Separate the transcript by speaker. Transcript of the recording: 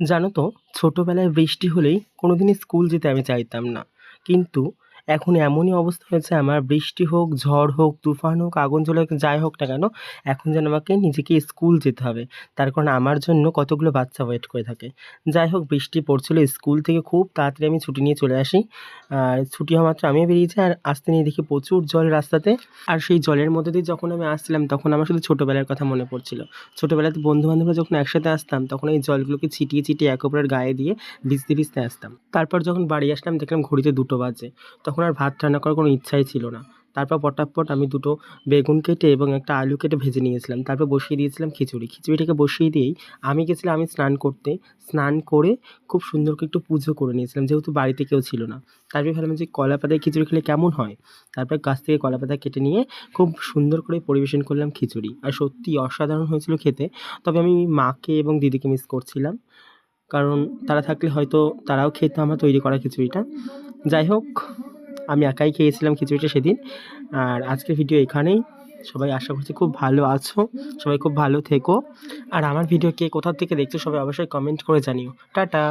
Speaker 1: জানো তো ছোটোবেলায় বৃষ্টি হলেই কোনোদিনই স্কুল যেতে আমি চাইতাম না। কিন্তু এখন এমনই অবস্থা হয়েছে, আমার বৃষ্টি হোক, ঝড় হোক, তুফান হোক, আগুন জ্বলে হোক, যাই হোক না কেন, এখন যেন আমাকে নিজেকে স্কুল যেতে হবে। তার কারণ আমার জন্য কতগুলো বাচ্চা ওয়েট করে থাকে। যাই হোক, বৃষ্টি পড়ছিল স্কুল থেকে খুব তাড়াতাড়ি আমি ছুটি নিয়ে চলে আসি। আর ছুটি হওয়া মাত্র আমিও বেরিয়ে যাই আর আসতে নিয়ে দেখি প্রচুর জল রাস্তাতে। আর সেই জলের মধ্যে দিয়ে যখন আমি আসছিলাম, তখন আমার শুধু ছোটোবেলার কথা মনে পড়ছিল। ছোটোবেলাতে বন্ধুবান্ধবরা যখন একসাথে আসতাম, তখন এই জলগুলোকে ছিটিয়ে ছিটিয়ে একে অপরের গায়ে দিয়ে ভিজতে ভিজতে আসতাম। তারপর যখন বাড়ি আসলাম, দেখলাম ঘড়িতে দুটো বাজে। তখন আর ভাত রান্না করার কোনো ইচ্ছাই ছিল না। তারপর পটাপট আমি দুটো বেগুন কেটে এবং একটা আলু কেটে ভেজে নিয়েছিলাম। তারপর বসিয়ে দিয়েছিলাম খিচুড়ি। খিচুড়িটাকে বসিয়ে দিয়েই আমি গেছিলাম, আমি স্নান করতে। স্নান করে খুব সুন্দর করে একটু পুজো করে নিয়েছিলাম, যেহেতু বাড়িতে কেউ ছিল না। তারপরে ভাবলাম যে কলা পাতায় খিচুড়ি খেলে কেমন হয়? তারপর গাছ থেকে কলা পাতা কেটে নিয়ে খুব সুন্দর করে পরিবেশন করলাম খিচুড়ি। আর সত্যি অসাধারণ হয়েছিল খেতে। তবে আমি মাকে এবং দিদিকে মিস করছিলাম। কারণ তারা থাকলে হয়তো তারাও খেত আমার তৈরি করা খিচুড়িটা। যাই হোক আমি একাই খেয়েছিলাম খিচুড়িটা সেদিন। আর আজকের ভিডিও এখানেই। সবাই আশা করছি খুব ভালো আছো। সবাই খুব ভালো থেকো। আর আমার ভিডিও কে কোথা থেকে দেখছ সবাই অবশ্যই কমেন্ট করে জানিও। টাটা!